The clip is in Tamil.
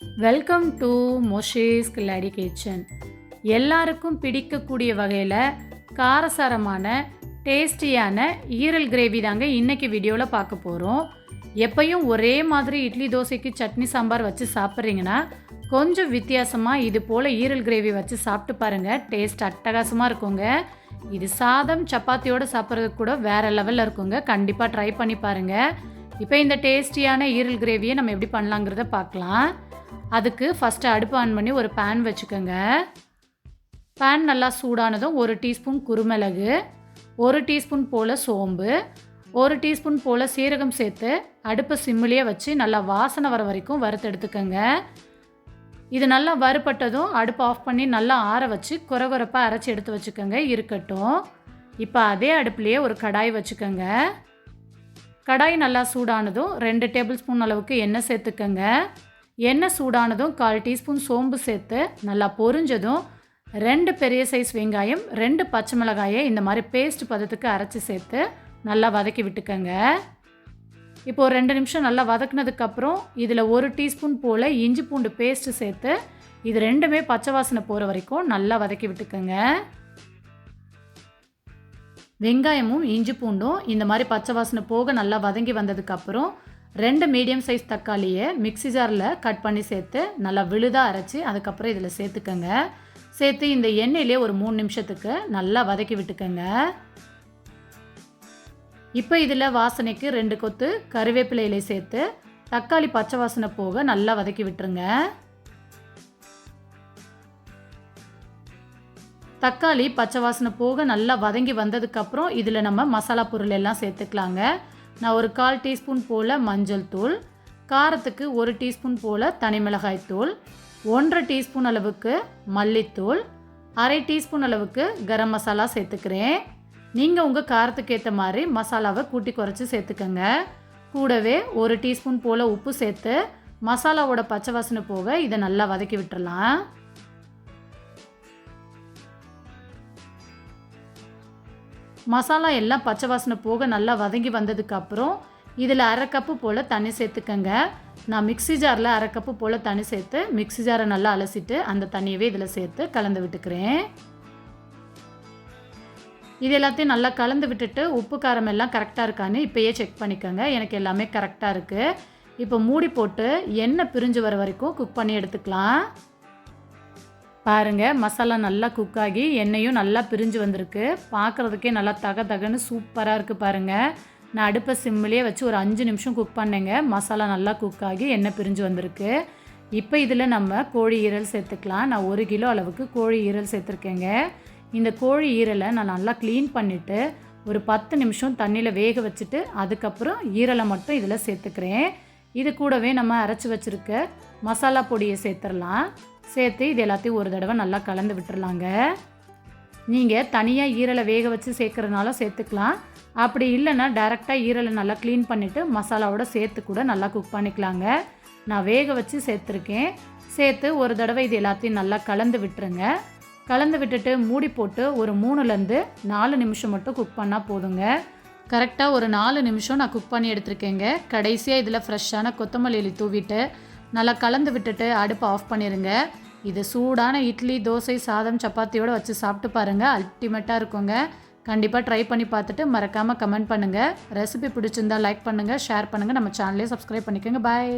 வெல்கம் டு மொஷேஸ் கில்லாடி கிச்சன் எல்லாருக்கும் பிடிக்கக்கூடிய வகையில் காரசாரமான டேஸ்டியான ஈரல் கிரேவி தாங்க இன்றைக்கி வீடியோவில் பார்க்க போகிறோம் எப்பையும் ஒரே மாதிரி இட்லி தோசைக்கு சட்னி சாம்பார் வச்சு சாப்பிட்றீங்கன்னா கொஞ்சம் வித்தியாசமாக இது போல் ஈரல் கிரேவி வச்சு சாப்பிட்டு பாருங்கள் டேஸ்ட் அட்டகாசமாக இருக்குங்க. இது சாதம் சப்பாத்தியோடு சாப்பிட்றதுக்கு கூட வேறு லெவலில் இருக்குங்க. கண்டிப்பாக ட்ரை பண்ணி பாருங்கள் இப்போ இந்த டேஸ்டியான ஈரல் கிரேவியை நம்ம எப்படி பண்ணலாங்கிறத பார்க்கலாம். அதுக்கு ஃபஸ்ட்டு அடுப்பு ஆன் பண்ணி ஒரு பேன் வச்சுக்கோங்க. பேன் நல்லா சூடானதும் ஒரு டீஸ்பூன் குருமிளகு ஒரு டீஸ்பூன் போல் சோம்பு ஒரு டீஸ்பூன் போல் சீரகம் சேர்த்து அடுப்பை சிம்மிலேயே வச்சு நல்லா வாசனை வர வரைக்கும் வறுத்து எடுத்துக்கோங்க. இது நல்லா வறுபட்டதும் அடுப்பு ஆஃப் பண்ணி நல்லா ஆற வச்சு குறகுறப்பாக அரைச்சி எடுத்து வச்சுக்கோங்க. இருக்கட்டும். இப்போ அதே அடுப்புலேயே ஒரு கடாய் வச்சுக்கோங்க. கடாய் நல்லா சூடானதும் ரெண்டு டேபிள் ஸ்பூன் அளவுக்கு எண்ணெய் சேர்த்துக்கோங்க. எண்ணெய் சூடானதும் கால் டீஸ்பூன் சோம்பு சேர்த்து நல்லா பொரிஞ்சதும் ரெண்டு பெரிய சைஸ் வெங்காயம் ரெண்டு பச்சை மிளகாயை இந்த மாதிரி பேஸ்ட் பதத்துக்கு அரைச்சி சேர்த்து நல்லா வதக்கி விட்டுக்கோங்க. இப்போ ரெண்டு நிமிஷம் நல்லா வதக்குனதுக்கப்புறம் இதில் ஒரு டீஸ்பூன் போல் இஞ்சி பூண்டு பேஸ்ட்டு சேர்த்து இது ரெண்டுமே பச்சை வாசனை போகிற வரைக்கும் நல்லா வதக்கி விட்டுக்கோங்க. வெங்காயமும் இஞ்சி பூண்டும் இந்த மாதிரி பச்சை வாசனை போக நல்லா வதங்கி வந்ததுக்கப்புறம் ரெண்டு மீடியம் சைஸ் தக்காளியை மிக்ஸி ஜாரில் கட் பண்ணி சேர்த்து நல்லா விழுதாக அரைச்சி அதுக்கப்புறம் இதில் சேர்த்துக்கோங்க. சேர்த்து இந்த எண்ணெயிலே ஒரு மூணு நிமிஷத்துக்கு நல்லா வதக்கி விட்டுக்கோங்க. இப்போ இதில் வாசனைக்கு ரெண்டு கொத்து கருவேப்பிலை இலை சேர்த்து தக்காளி பச்சை வாசனை போக நல்லா வதக்கி விட்டுருங்க. தக்காளி பச்சை வாசனை போக நல்லா வதங்கி வந்ததுக்கப்புறம் இதில் நம்ம மசாலா பொருள் எல்லாம் சேர்த்துக்கலாங்க. நான் ஒரு கால் டீஸ்பூன் போல் மஞ்சள் தூள் காரத்துக்கு ஒரு டீஸ்பூன் போல் தனி மிளகாய் தூள் ஒன்றரை டீஸ்பூன் அளவுக்கு மல்லித்தூள் அரை டீஸ்பூன் அளவுக்கு கரம் மசாலா சேர்த்துக்கிறேன். நீங்கள் உங்கள் காரத்துக்கு ஏற்ற மாதிரி மசாலாவை கூட்டி குறைச்சி சேர்த்துக்கோங்க. கூடவே ஒரு டீஸ்பூன் போல் உப்பு சேர்த்து மசாலாவோட பச்சை வாசனை போக இதை நல்லா வதக்கி விட்டுறலாம். மசாலா எல்லாம் பச்சை வாசனை போக நல்லா வதங்கி வந்ததுக்கப்புறம் இதில் அரை கப்பு போல் தண்ணி சேர்த்துக்கங்க. நான் மிக்ஸி ஜாரில் அரை கப்பு போல் தண்ணி சேர்த்து மிக்ஸி ஜாரை நல்லா அலசிட்டு அந்த தண்ணியவே இதில் சேர்த்து கலந்து விட்டுக்கிறேன். இது எல்லாத்தையும் நல்லா கலந்து விட்டுட்டு உப்பு காரம் எல்லாம் கரெக்டாக இருக்கான்னு இப்போயே செக் பண்ணிக்கோங்க. எனக்கு எல்லாமே கரெக்டாக இருக்குது இப்போ மூடி போட்டு எண்ணெய் பிரிஞ்சு வர வரைக்கும் குக் பண்ணி எடுத்துக்கலாம். பாருங்கள் மசாலா நல்லா குக் ஆகி எண்ணெயும் நல்லா பிரிஞ்சு வந்திருக்கு. பார்க்குறதுக்கே நல்லா தக தகன்னு சூப்பராக இருக்குது பாருங்கள் நான் அடுப்பை சிம்மிலே வச்சு ஒரு அஞ்சு நிமிஷம் குக் பண்ணேங்க. மசாலா நல்லா குக் ஆகி எண்ணெய் பிரிஞ்சு வந்திருக்கு. இப்போ இதில் நம்ம கோழி ஈரல் சேர்த்துக்கலாம். நான் ஒரு கிலோ அளவுக்கு கோழி ஈரல் சேர்த்துருக்கேங்க. இந்த கோழி ஈரலை நான் நல்லா க்ளீன் பண்ணிவிட்டு ஒரு பத்து நிமிஷம் தண்ணியில் வேக வச்சுட்டு அதுக்கப்புறம் ஈரலை மட்டும் இதில் சேர்த்துக்கிறேன். இது கூடவே நம்ம அரைச்சி வச்சுருக்க மசாலா பொடியை சேர்த்துடலாம் சேர்த்து இது எல்லாத்தையும் ஒரு தடவை நல்லா கலந்து விட்டுறலாங்க. நீங்கள் தனியாக ஈரலை வேக வச்சு சேர்க்குறதுனால சேர்த்துக்கலாம். அப்படி இல்லைன்னா டேரெக்டாக ஈரலை நல்லா க்ளீன் பண்ணிவிட்டு மசாலாவோட சேர்த்து கூட நல்லா குக் பண்ணிக்கலாங்க. நான் வேக வச்சு சேர்த்துருக்கேன். சேர்த்து ஒரு தடவை இது எல்லாத்தையும் நல்லா கலந்து விட்டுருங்க. கலந்து விட்டுட்டு மூடி போட்டு ஒரு மூணுலேருந்து நாலு நிமிஷம் மட்டும் குக் பண்ணால் போதுங்க. கரெக்டாக ஒரு நாலு நிமிஷம் நான் குக் பண்ணி எடுத்திருக்கேங்க. கடைசியாக இதில் ஃப்ரெஷ்ஷான கொத்தமல்லி தூவிட்டு நல்லா கலந்து விட்டுட்டு அடுப்பை ஆஃப் பண்ணிடுங்க இது சூடான இட்லி தோசை சாதம் சப்பாத்தியோடு வச்சு சாப்பிட்டு பாருங்கள் அல்டிமேட்டாக இருக்குங்க. கண்டிப்பாக ட்ரை பண்ணி பார்த்துட்டு மறக்காமல் கமெண்ட் பண்ணுங்கள் ரெசிபி பிடிச்சிருந்தா லைக் பண்ணுங்கள் ஷேர் பண்ணுங்கள் நம்ம சேனலே சப்ஸ்கிரைப் பண்ணிக்கோங்க. பாய்